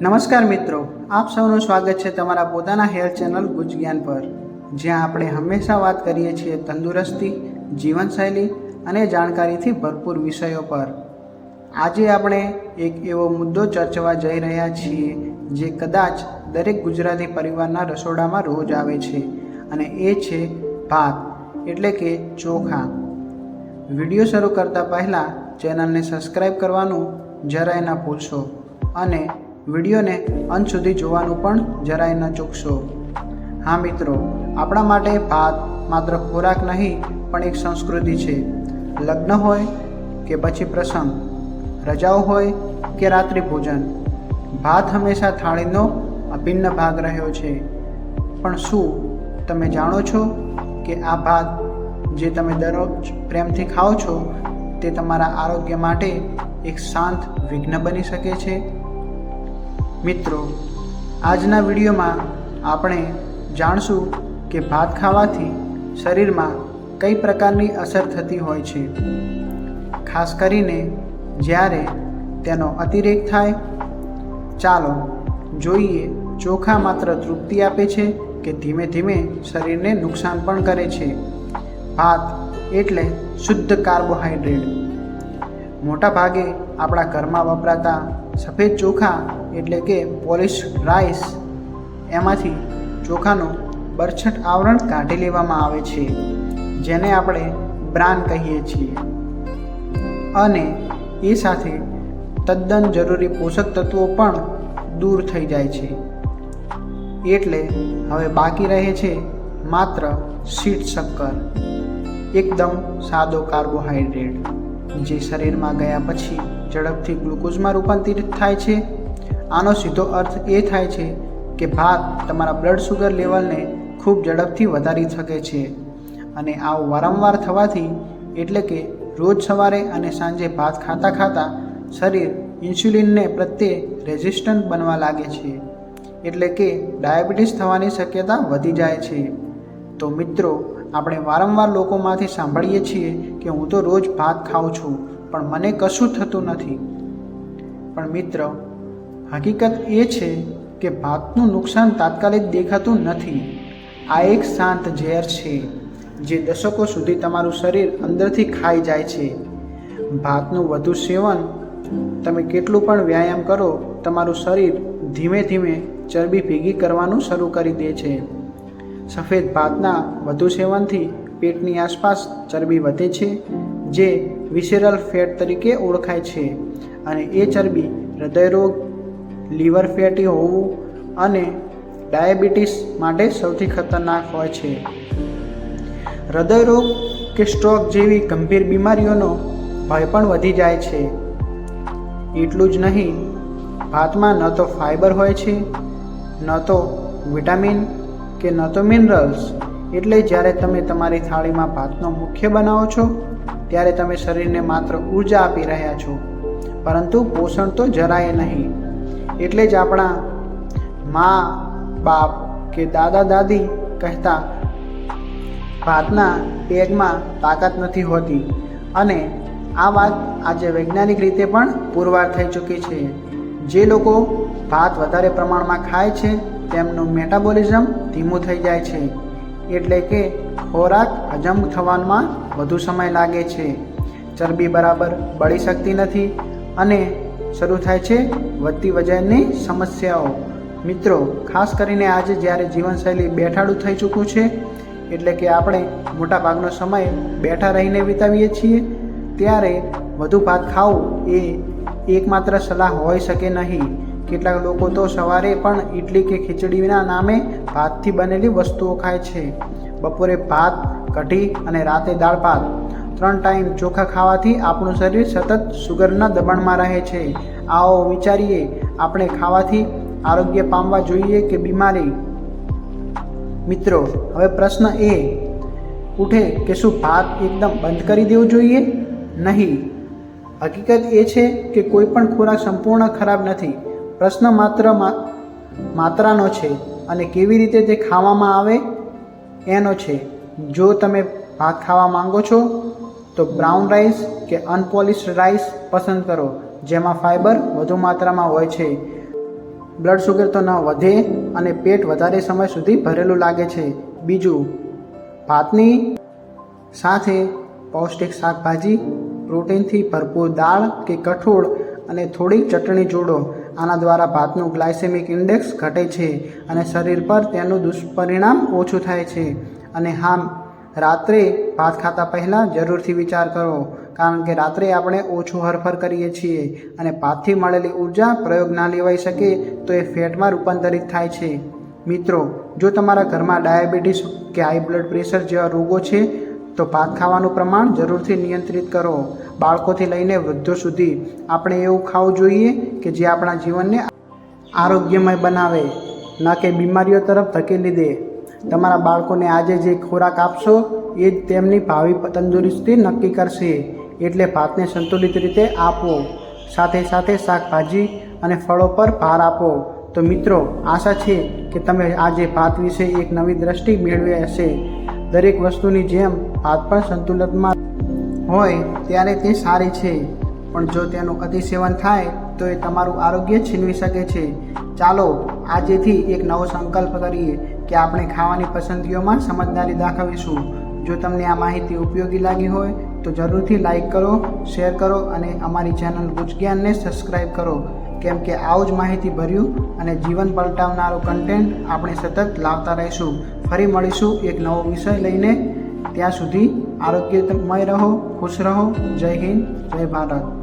નમસ્કાર મિત્રો, આપ સૌનું સ્વાગત છે તમારા પોતાના હેલ્થ ચેનલ ગુજજ્ઞાન પર. જ્યાં આપણે હંમેશા વાત કરીએ છીએ તંદુરસ્તી, જીવનશૈલી અને જાણકારીથી ભરપૂર વિષયો પર. આજે આપણે એક એવો મુદ્દો ચર્ચવા જઈ રહ્યા છીએ, જે કદાચ દરેક ગુજરાતી પરિવારના રસોડામાં રોજ આવે છે, અને એ છે ભાત, એટલે કે ચોખા. વીડિયો શરૂ કરતાં પહેલાં ચેનલને સબસ્ક્રાઈબ કરવાનું જરાય ના ભૂલશો. અને વિડીયોને અંત સુધી જોવાનું પણ જરાય ન ચૂકશો. હા મિત્રો, આપણા માટે ભાત માત્ર ખોરાક નહીં, પણ એક સંસ્કૃતિ છે. લગ્ન હોય કે પછી પ્રસંગ, રજાઓ હોય કે રાત્રિ ભોજન, ભાત હંમેશા થાળીનો અભિન્ન ભાગ રહ્યો છે. પણ શું તમે જાણો છો કે આ ભાત જે તમે દરરોજ પ્રેમથી ખાઓ છો, તે તમારા આરોગ્ય માટે એક શાંત વિઘ્ન બની શકે છે? મિત્રો, આજના વિડીયોમાં આપણે જાણશું કે ભાત ખાવાથી શરીરમાં કઈ પ્રકારની અસર થતી હોય છે. ખાસ કરીને જ્યારે તેનો અતિરેક થાય, ચાલો જોઈએ ચોખા માત્ર તૃપ્તિ આપે છે કે ધીમે ધીમે શરીરને નુકસાન પણ કરે છે. ભાત એટલે શુદ્ધ કાર્બોહાઈડ્રેટ. મોટા ભાગે આપણા ઘરમાં વપરાતા સફેદ ચોખા એટલે કે પોલિશ રાઈસ એમાંથી ચોખાનું બરછટ આવરણ કાઢી લેવામાં આવે છે, જેને આપણે બ્રાન કહીએ છીએ. અને એ સાથે તદ્દન જરૂરી પોષક તત્વો પણ દૂર થઈ જાય છે. એટલે હવે બાકી રહે છે માત્ર સીટ શક્કર. એકદમ સાદો કાર્બોહાઈડ્રેટ. જે શરીરમાં ગયા પછી ઝડપથી ગ્લુકોઝમાં રૂપાંતરિત થાય છે. આનો સીધો અર્થ એ થાય છે કે ભાત તમારા બ્લડ શુગર લેવલને ખૂબ ઝડપથી વધારી શકે છે. અને આવું વારંવાર થવાથી એટલે કે રોજ સવારે અને સાંજે ભાત ખાતા ખાતા શરીર ઇન્સ્યુલિનને પ્રત્યે રેઝિસ્ટન્ટ બનવા લાગે છે. એટલે કે ડાયાબિટીસ થવાની શક્યતા વધી જાય છે. તો મિત્રો આપણે વારંવાર લોકોમાંથી સાંભળીએ છીએ કે હું તો રોજ ભાત ખાઉં છું, પણ મને કશું થતું નથી. પણ મિત્ર, હકીકત એ છે કે ભાતનું નુકસાન તાત્કાલિક દેખાતું નથી. આ એક શાંત ઝેર છે, જે દશકો સુધી તમારું શરીર અંદરથી ખાઈ જાય છે. ભાતનું વધુ સેવન, તમે કેટલું પણ વ્યાયામ કરો, તમારું શરીર ધીમે ધીમે ચરબી ભેગી કરવાનું શરૂ કરી દે છે. સફેદ ભાતના વધુ સેવનથી પેટની આસપાસ ચરબી વધે છે, જે વિસેરલ ફેટ તરીકે ઓળખાય છે. અને એ ચરબી હૃદયરોગ, લીવર ફેટી હોવું અને ડાયાબિટીસ માટે સૌથી ખતરનાક હોય છે. હૃદયરોગ કે સ્ટ્રોક જેવી ગંભીર બીમારીઓનો ભય પણ વધી જાય છે. એટલું જ નહીં, ભાતમાં ન તો ફાઇબર હોય છે, ન તો વિટામિન કે ન તો મિનરલ્સ એટલે જ્યારે તમે તમારી થાળીમાં ભાતનો મુખ્ય બનાવો છો, ત્યારે તમે શરીરને માત્ર ઊર્જા આપી રહ્યા છો. પરંતુ પોષણ તો જરાય નહીં. એટલે જ આપણા મા, બાપ કે દાદા, દાદી કહેતા ભાતના પેગમાં તાકાત નથી હોતી. અને આ વાત આજે વૈજ્ઞાનિક રીતે પણ પુરવાર થઈ ચૂકી છે. જે લોકો ભાત વધારે પ્રમાણમાં ખાય છે તેમનું મેટાબોલિઝમ ધીમું થઈ જાય છે. એટલે કે ખોરાક હજમ થવામાં વધુ સમય લાગે છે. ચરબી બરાબર બળી શકતી નથી અને શરૂ થાય છે વધતી વજનની સમસ્યાઓ. મિત્રો, ખાસ કરીને આજે જ્યારે જીવનશૈલી બેઠાડું થઈ ચૂક્યું છે, એટલે કે આપણે મોટાભાગનો સમય બેઠા રહીને વિતાવીએ છીએ, ત્યારે વધુ ભાત ખાવું એ એકમાત્ર સલાહ હોઈ શકે નહીં. કેટલાક લોકો તો સવારે પણ ઇડલી કે ખીચડીના નામે ભાતથી બનેલી વસ્તુઓ ખાય છે. બપોરે ભાત, કઢી અને રાતે દાળ ભાત. ત્રણ ટાઈમ ચોખા ખાવાથી આપણું શરીર સતત સુગરના દબાણમાં રહે છે. આવો વિચારીએ, આપણે ખાવાથી આરોગ્ય પામવા જોઈએ કે બીમારી? મિત્રો, હવે પ્રશ્ન એ, ઉઠે કે શું ભાત એકદમ બંધ કરી દેવું જોઈએ? નહીં. હકીકત એ છે કે કોઈ પણ ખોરાક સંપૂર્ણ ખરાબ નથી. પ્રશ્ન માત્ર માત્રાનો છે અને કેવી રીતે તે ખાવામાં આવે એનો છે. જો તમે ભાત ખાવા માંગો છો, તો બ્રાઉન રાઈસ કે અનપોલિશ્ડ રાઈસ પસંદ કરો, જેમાં ફાઇબર વધુ માત્રામાં હોય છે. બ્લડ શુગર તો ન વધે અને પેટ વધારે સમય સુધી ભરેલું લાગે છે. બીજું, ભાતની સાથે પૌષ્ટિક શાકભાજી, પ્રોટીનથી ભરપૂર દાળ કે કઠોળ અને થોડીક ચટણી જોડો. આના દ્વારા ભાતનું ગ્લાયસેમિક ઇન્ડેક્સ ઘટે છે અને શરીર પર તેનું દુષ્પરિણામ ઓછું થાય છે. અને હા, રાત્રે ભાત ખાતા પહેલાં જરૂરથી વિચાર કરો, કારણ કે રાત્રે આપણે ઓછું હરફર કરીએ છીએ અને ભાતથી મળેલી ઊર્જા પ્રયોગ ના લેવાઈ શકે તો એ ફેટમાં રૂપાંતરિત થાય છે. મિત્રો, જો તમારા ઘરમાં ડાયાબિટીસ કે હાઈ બ્લડ પ્રેશર જેવા રોગો છે તો ભાત ખાવાનું પ્રમાણ જરૂરથી નિયંત્રિત કરો. બાળકોથી લઈને વૃદ્ધો સુધી આપણે એવું ખાવું જોઈએ કે જે આપણા જીવનને આરોગ્યમય બનાવે, ન કે બીમારીઓ તરફ ધકેલી દે. તમારા બાળકોને આજે જે ખોરાક આપશો, એ જ તેમની ભાવિ તંદુરસ્તી નક્કી કરશે. એટલે ભાતને સંતુલિત રીતે આપો. સાથે સાથે શાકભાજી અને ફળો પર ભાર આપો. તો મિત્રો, આશા છે કે તમે આજે ભાત વિશે એક નવી દ્રષ્ટિ મેળવી હશે. દરેક વસ્તુની જેમ હાથ પણ સંતુલનમાં હોય ત્યારે તે સારી છે. પણ જો તેનું અતિસેવન થાય, તો એ તમારું આરોગ્ય છીનવી શકે છે. ચાલો, આજેથી એક નવો સંકલ્પ કરીએ કે આપણે ખાવાની પસંદગીઓમાં સમજદારી દાખવીશું. જો તમને આ માહિતી ઉપયોગી લાગી હોય, તો જરૂરથી લાઈક કરો, શેર કરો અને અમારી ચેનલ ગુજ જ્ઞાનને સબસ્ક્રાઈબ કરો. કેમ કે આવું જ માહિતી ભર્યું અને જીવન પલટાવનારું કન્ટેન્ટ આપણે સતત લાવતા રહીશું. ફરી મળીશું એક નવો વિષય લઈને. ત્યાં સુધી આરોગ્યમય રહો, ખુશ રહો. જય હિન્દ, જય ભારત.